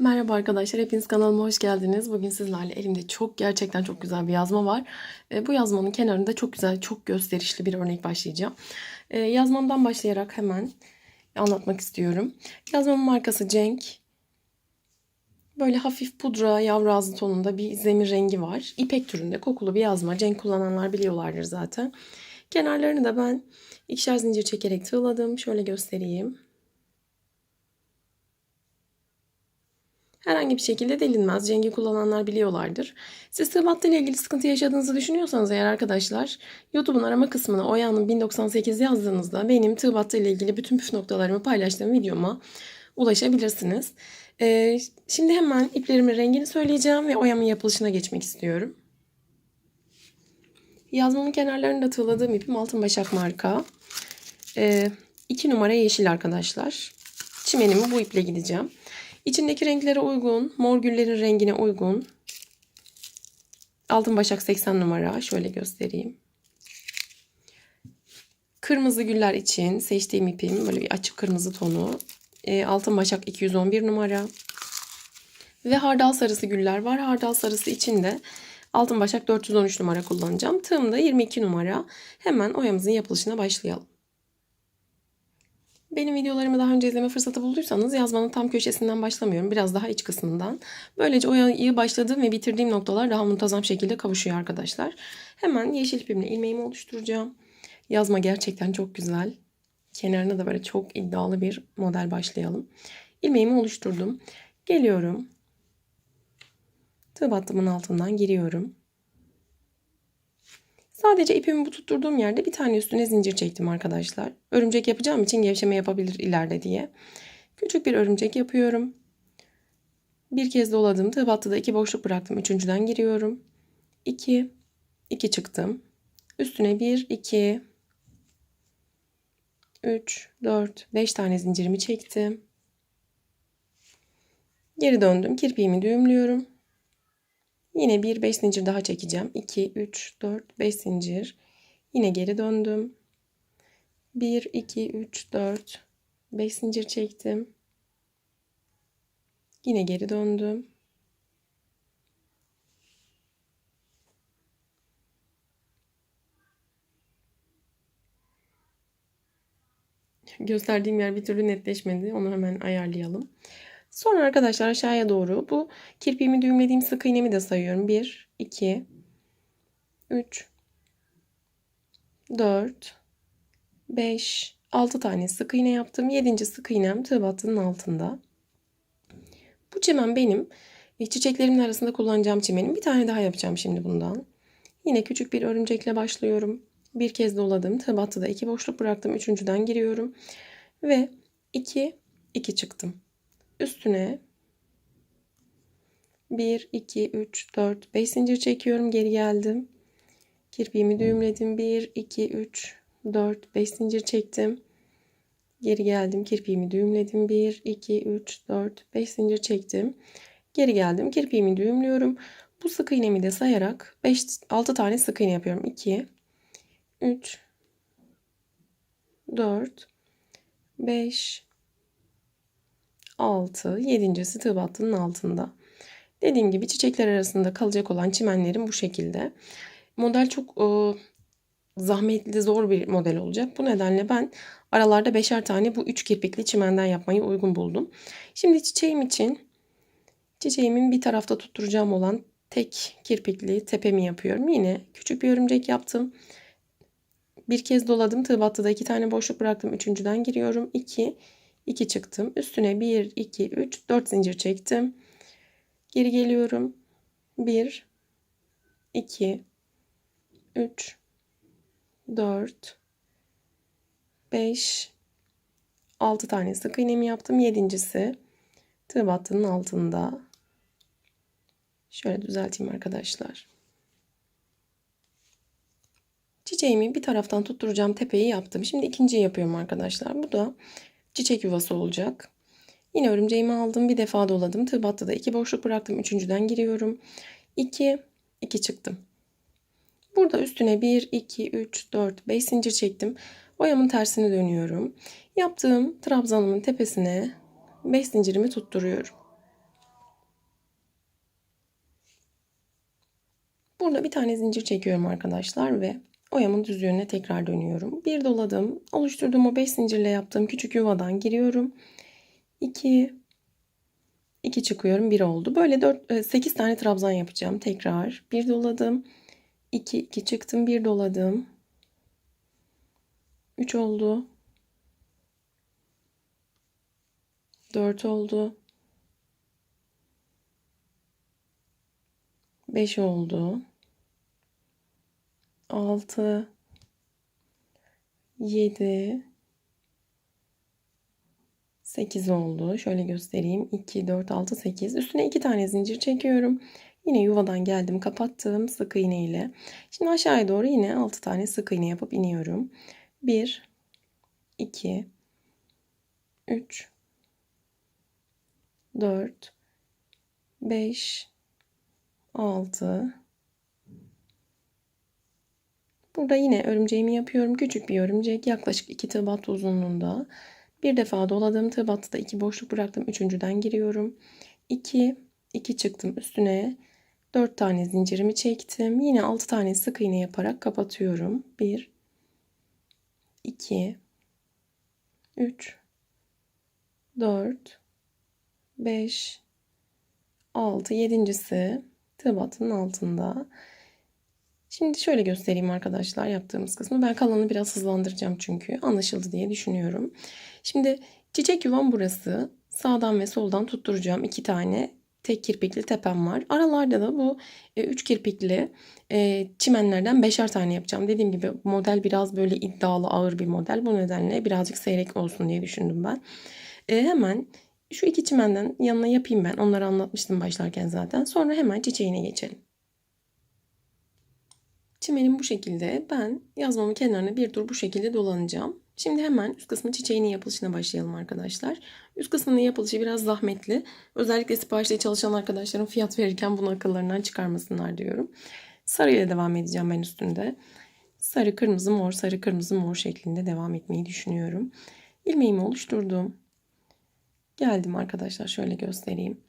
Merhaba arkadaşlar, hepiniz kanalıma hoş geldiniz. Bugün sizlerle elimde çok gerçekten çok güzel bir yazma var. E, bu yazmanın kenarında çok güzel, çok gösterişli bir örnek başlayacağım. E, yazmamdan başlayarak hemen anlatmak istiyorum. Yazmamın markası Cenk. Böyle hafif pudra, yavru ağzı tonunda bir zemir rengi var. İpek türünde kokulu bir yazma. Cenk kullananlar biliyorlardır zaten. Kenarlarını da ben ikişer zincir çekerek tığladım. Şöyle göstereyim. Herhangi bir şekilde delinmez. Cengi kullananlar biliyorlardır. Siz ile ilgili sıkıntı yaşadığınızı düşünüyorsanız eğer arkadaşlar YouTube'un arama kısmına Oya'nın 1098 yazdığınızda benim ile ilgili bütün püf noktalarımı paylaştığım videoma ulaşabilirsiniz. Ee, şimdi hemen iplerimin rengini söyleyeceğim ve oyamın yapılışına geçmek istiyorum. Yazmamın kenarlarında tığladığım ipim Altın Başak marka. 2 ee, numara yeşil arkadaşlar. Çimenimi bu iple gideceğim. İçindeki renklere uygun, mor güllerin rengine uygun. Altın başak 80 numara. Şöyle göstereyim. Kırmızı güller için seçtiğim ipim böyle bir açık kırmızı tonu. E, altın başak 211 numara. Ve hardal sarısı güller var. Hardal sarısı için de altın başak 413 numara kullanacağım. Tığım da 22 numara. Hemen oyamızın yapılışına başlayalım. Benim videolarımı daha önce izleme fırsatı bulduysanız yazmanın tam köşesinden başlamıyorum. Biraz daha iç kısmından. Böylece o yayı başladığım ve bitirdiğim noktalar daha muntazam şekilde kavuşuyor arkadaşlar. Hemen yeşil ipimle ilmeğimi oluşturacağım. Yazma gerçekten çok güzel. Kenarına da böyle çok iddialı bir model başlayalım. İlmeğimi oluşturdum. Geliyorum. Tığ battımın altından giriyorum. Sadece ipimi bu tutturduğum yerde bir tane üstüne zincir çektim arkadaşlar. Örümcek yapacağım için gevşeme yapabilir ileride diye. Küçük bir örümcek yapıyorum. Bir kez doladım. Tığ battıda iki boşluk bıraktım. Üçüncüden giriyorum. 2 2 çıktım. Üstüne 1 2 3 4 5 tane zincirimi çektim. Geri döndüm. Kirpiğimi düğümlüyorum. Yine bir 5 zincir daha çekeceğim. 2, 3, 4, 5 zincir. Yine geri döndüm. 1, 2, 3, 4, 5 zincir çektim. Yine geri döndüm. Gösterdiğim yer bir türlü netleşmedi. Onu hemen ayarlayalım. Sonra arkadaşlar aşağıya doğru bu kirpiğimi düğümlediğim sık iğnemi de sayıyorum. 1, 2, 3, 4, 5, 6 tane sık iğne yaptım. 7. sık iğnem tığ battının altında. Bu çimen benim e, çiçeklerimin arasında kullanacağım çimenim. Bir tane daha yapacağım şimdi bundan. Yine küçük bir örümcekle başlıyorum. Bir kez doladım. Tığ battıda iki boşluk bıraktım. Üçüncüden giriyorum. Ve 2, 2 çıktım üstüne 1, 2, 3, 4, 5 zincir çekiyorum. Geri geldim. Kirpiğimi düğümledim. 1, 2, 3, 4, 5 zincir çektim. Geri geldim. Kirpiğimi düğümledim. 1, 2, 3, 4, 5 zincir çektim. Geri geldim. Kirpiğimi düğümlüyorum. Bu sık iğnemi de sayarak 5, 6 tane sık iğne yapıyorum. 2, 3, 4, 5, 6, 7. tığ altında. Dediğim gibi çiçekler arasında kalacak olan çimenlerim bu şekilde. Model çok e, zahmetli, zor bir model olacak. Bu nedenle ben aralarda beşer tane bu üç kirpikli çimenden yapmayı uygun buldum. Şimdi çiçeğim için çiçeğimin bir tarafta tutturacağım olan tek kirpikli tepemi yapıyorum. Yine küçük bir örümcek yaptım. Bir kez doladım. Tığ battıda iki tane boşluk bıraktım. Üçüncüden giriyorum. 2, 2 çıktım. Üstüne 1, 2, 3, 4 zincir çektim. Geri geliyorum. 1, 2, 3, 4, 5, 6 tane sık iğnemi yaptım. Yedincisi tığ battının altında. Şöyle düzelteyim arkadaşlar. Çiçeğimi bir taraftan tutturacağım tepeyi yaptım. Şimdi ikinciyi yapıyorum arkadaşlar. Bu da çiçek yuvası olacak. Yine örümceğimi aldım. Bir defa doladım. Tığ da iki boşluk bıraktım. Üçüncüden giriyorum. 2, 2 çıktım. Burada üstüne 1, 2, 3, 4, 5 zincir çektim. Oyamın tersini dönüyorum. Yaptığım trabzanımın tepesine 5 zincirimi tutturuyorum. Burada bir tane zincir çekiyorum arkadaşlar ve oyamın düz yönüne tekrar dönüyorum. Bir doladım. Oluşturduğum o 5 zincirle yaptığım küçük yuvadan giriyorum. 2 2 çıkıyorum. 1 oldu. Böyle 4 8 tane trabzan yapacağım. Tekrar bir doladım. 2 2 çıktım. Bir doladım. 3 oldu. 4 oldu. 5 oldu. 6 7 8 oldu. Şöyle göstereyim. 2 4 6 8. Üstüne 2 tane zincir çekiyorum. Yine yuvadan geldim, kapattım sık iğne ile. Şimdi aşağıya doğru yine 6 tane sık iğne yapıp iniyorum. 1 2 3 4 5 6 Burada yine örümceğimi yapıyorum. Küçük bir örümcek yaklaşık 2 tığ battı uzunluğunda. Bir defa doladım. Tığ battıda 2 boşluk bıraktım. Üçüncüden giriyorum. 2 2 çıktım üstüne. 4 tane zincirimi çektim. Yine 6 tane sık iğne yaparak kapatıyorum. 1 2 3 4 5 6 yedincisi tığ battının altında. Şimdi şöyle göstereyim arkadaşlar yaptığımız kısmı. Ben kalanını biraz hızlandıracağım çünkü anlaşıldı diye düşünüyorum. Şimdi çiçek yuvam burası. Sağdan ve soldan tutturacağım iki tane tek kirpikli tepem var. Aralarda da bu e, üç kirpikli e, çimenlerden beşer tane yapacağım. Dediğim gibi model biraz böyle iddialı ağır bir model. Bu nedenle birazcık seyrek olsun diye düşündüm ben. E, hemen şu iki çimenden yanına yapayım ben. Onları anlatmıştım başlarken zaten. Sonra hemen çiçeğine geçelim. Çimenim bu şekilde. Ben yazmamın kenarına bir tur bu şekilde dolanacağım. Şimdi hemen üst kısmı çiçeğinin yapılışına başlayalım arkadaşlar. Üst kısmının yapılışı biraz zahmetli. Özellikle siparişte çalışan arkadaşlarım fiyat verirken bunu akıllarından çıkarmasınlar diyorum. Sarı ile devam edeceğim ben üstünde. Sarı, kırmızı, mor, sarı, kırmızı, mor şeklinde devam etmeyi düşünüyorum. İlmeğimi oluşturdum. Geldim arkadaşlar şöyle göstereyim.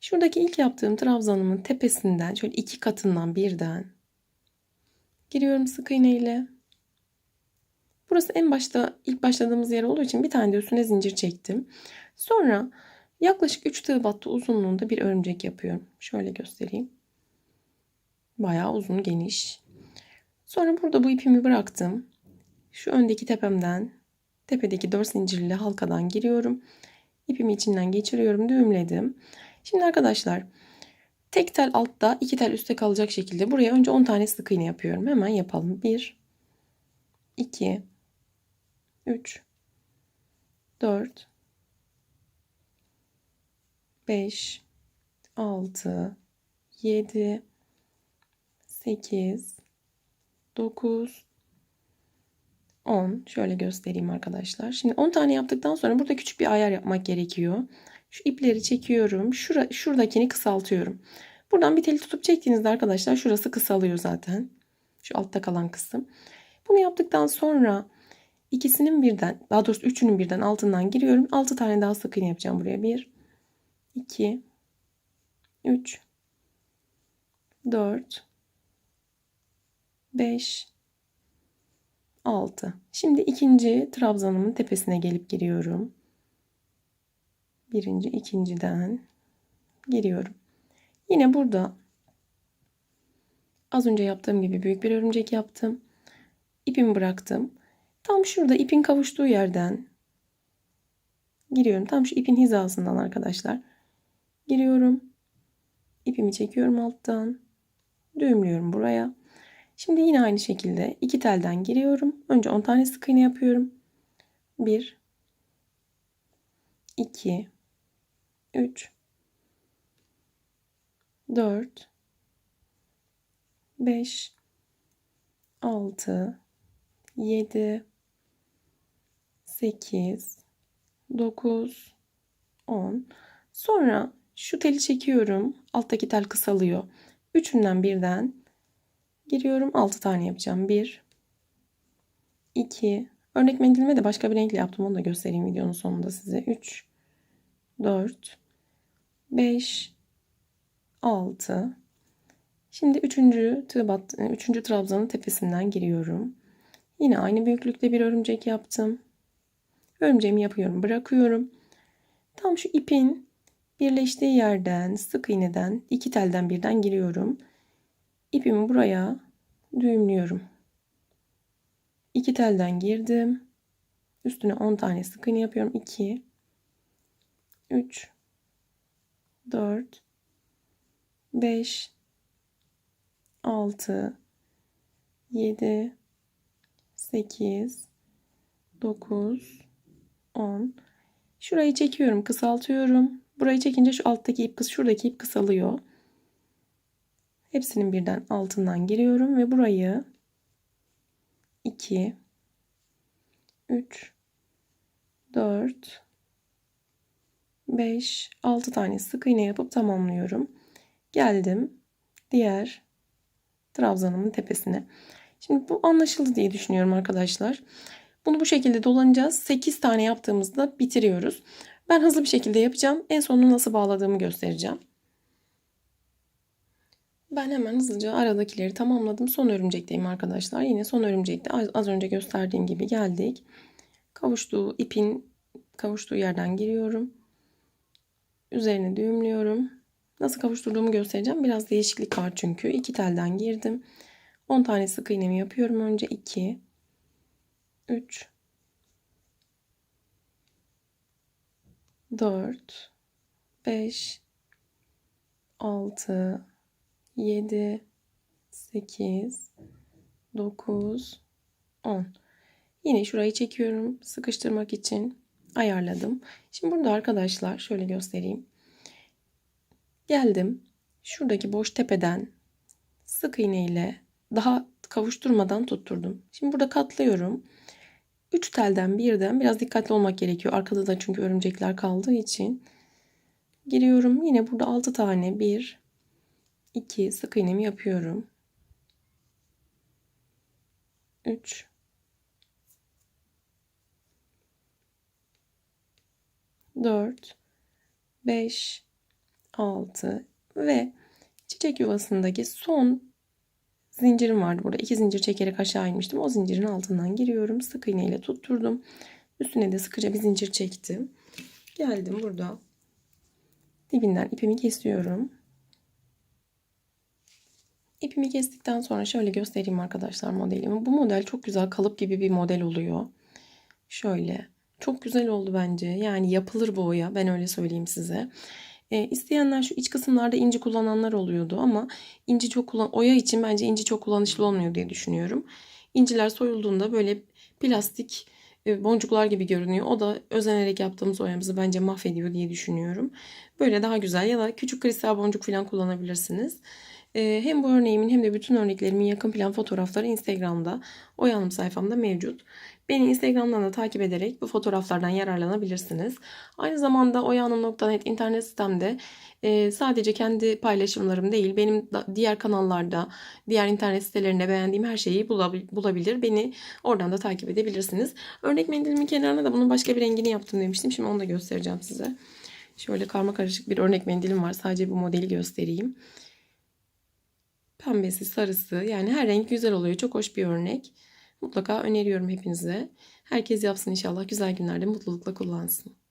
Şuradaki ilk yaptığım trabzanımın tepesinden şöyle iki katından birden giriyorum sık iğne ile. Burası en başta ilk başladığımız yer olduğu için bir tane de üstüne zincir çektim. Sonra yaklaşık 3 tığ battı uzunluğunda bir örümcek yapıyorum. Şöyle göstereyim. Bayağı uzun geniş. Sonra burada bu ipimi bıraktım. Şu öndeki tepemden tepedeki 4 zincirli halkadan giriyorum. İpimi içinden geçiriyorum, düğümledim. Şimdi arkadaşlar tek tel altta, iki tel üstte kalacak şekilde buraya önce 10 tane sık iğne yapıyorum. Hemen yapalım. 1 2 3 4 5 6 7 8 9 10 şöyle göstereyim arkadaşlar. Şimdi 10 tane yaptıktan sonra burada küçük bir ayar yapmak gerekiyor. Şu ipleri çekiyorum. Şura, şuradakini kısaltıyorum. Buradan bir teli tutup çektiğinizde arkadaşlar şurası kısalıyor zaten. Şu altta kalan kısım. Bunu yaptıktan sonra ikisinin birden daha doğrusu üçünün birden altından giriyorum. 6 tane daha sık iğne yapacağım buraya. 1 2 3 4 5 6. Şimdi ikinci trabzanımın tepesine gelip giriyorum. Birinci, ikinciden giriyorum. Yine burada az önce yaptığım gibi büyük bir örümcek yaptım. İpimi bıraktım. Tam şurada ipin kavuştuğu yerden giriyorum. Tam şu ipin hizasından arkadaşlar. Giriyorum. İpimi çekiyorum alttan. Düğümlüyorum buraya. Şimdi yine aynı şekilde iki telden giriyorum. Önce 10 tane sık iğne yapıyorum. 1 2 3 4 5 6 7 8 9 10 Sonra şu teli çekiyorum. Alttaki tel kısalıyor. Üçünden birden giriyorum. 6 tane yapacağım. 1 2 Örnek mendilime de başka bir renkle yaptım. Onu da göstereyim videonun sonunda size. 3 4 5 6 Şimdi üçüncü tığ bat, üçüncü trabzanın tepesinden giriyorum. Yine aynı büyüklükte bir örümcek yaptım. Örümceğimi yapıyorum, bırakıyorum. Tam şu ipin birleştiği yerden, sık iğneden, iki telden birden giriyorum. İpimi buraya düğümlüyorum. İki telden girdim. Üstüne 10 tane sık iğne yapıyorum. 2 3 4 5 6 7 8 9 10 Şurayı çekiyorum, kısaltıyorum. Burayı çekince şu alttaki ip kıs, şuradaki ip kısalıyor. Hepsinin birden altından giriyorum ve burayı 2 3 4 5 6 tane sık iğne yapıp tamamlıyorum. Geldim diğer trabzanımın tepesine. Şimdi bu anlaşıldı diye düşünüyorum arkadaşlar. Bunu bu şekilde dolanacağız. 8 tane yaptığımızda bitiriyoruz. Ben hızlı bir şekilde yapacağım. En sonunu nasıl bağladığımı göstereceğim. Ben hemen hızlıca aradakileri tamamladım. Son örümcekteyim arkadaşlar. Yine son örümcekte az önce gösterdiğim gibi geldik. Kavuştuğu ipin kavuştuğu yerden giriyorum. Üzerine düğümlüyorum. Nasıl kavuşturduğumu göstereceğim. Biraz değişiklik var çünkü. İki telden girdim. 10 tane sık iğnemi yapıyorum önce. 2 3 4 5 6 7 8 9 10 Yine şurayı çekiyorum sıkıştırmak için ayarladım. Şimdi burada arkadaşlar şöyle göstereyim. Geldim. Şuradaki boş tepeden sık iğne ile daha kavuşturmadan tutturdum. Şimdi burada katlıyorum. 3 telden birden biraz dikkatli olmak gerekiyor. Arkada da çünkü örümcekler kaldığı için. Giriyorum. Yine burada 6 tane 1 2 sık iğnemi yapıyorum. 3 4 5 6 ve çiçek yuvasındaki son zincirim vardı burada. iki zincir çekerek aşağı inmiştim. O zincirin altından giriyorum. Sık iğne ile tutturdum. Üstüne de sıkıca bir zincir çektim. Geldim burada. Dibinden ipimi kesiyorum. İpimi kestikten sonra şöyle göstereyim arkadaşlar modelimi. Bu model çok güzel kalıp gibi bir model oluyor. Şöyle. Çok güzel oldu bence. Yani yapılır bu oya. Ben öyle söyleyeyim size. E, isteyenler şu iç kısımlarda inci kullananlar oluyordu ama inci çok kullan oya için bence inci çok kullanışlı olmuyor diye düşünüyorum. İnciler soyulduğunda böyle plastik e, boncuklar gibi görünüyor. O da özenerek yaptığımız oyamızı bence mahvediyor diye düşünüyorum. Böyle daha güzel ya da küçük kristal boncuk falan kullanabilirsiniz. E, hem bu örneğimin hem de bütün örneklerimin yakın plan fotoğrafları Instagram'da, Oyanım sayfamda mevcut. Beni Instagram'dan da takip ederek bu fotoğraflardan yararlanabilirsiniz. Aynı zamanda oyanım.net internet sitemde e, sadece kendi paylaşımlarım değil, benim diğer kanallarda, diğer internet sitelerinde beğendiğim her şeyi bulabilir. Beni oradan da takip edebilirsiniz. Örnek mendilimin kenarına da bunun başka bir rengini yaptım demiştim. Şimdi onu da göstereceğim size. Şöyle karma karışık bir örnek mendilim var. Sadece bu modeli göstereyim. Pembesi, sarısı yani her renk güzel oluyor. Çok hoş bir örnek. Mutlaka öneriyorum hepinize. Herkes yapsın inşallah. Güzel günlerde mutlulukla kullansın.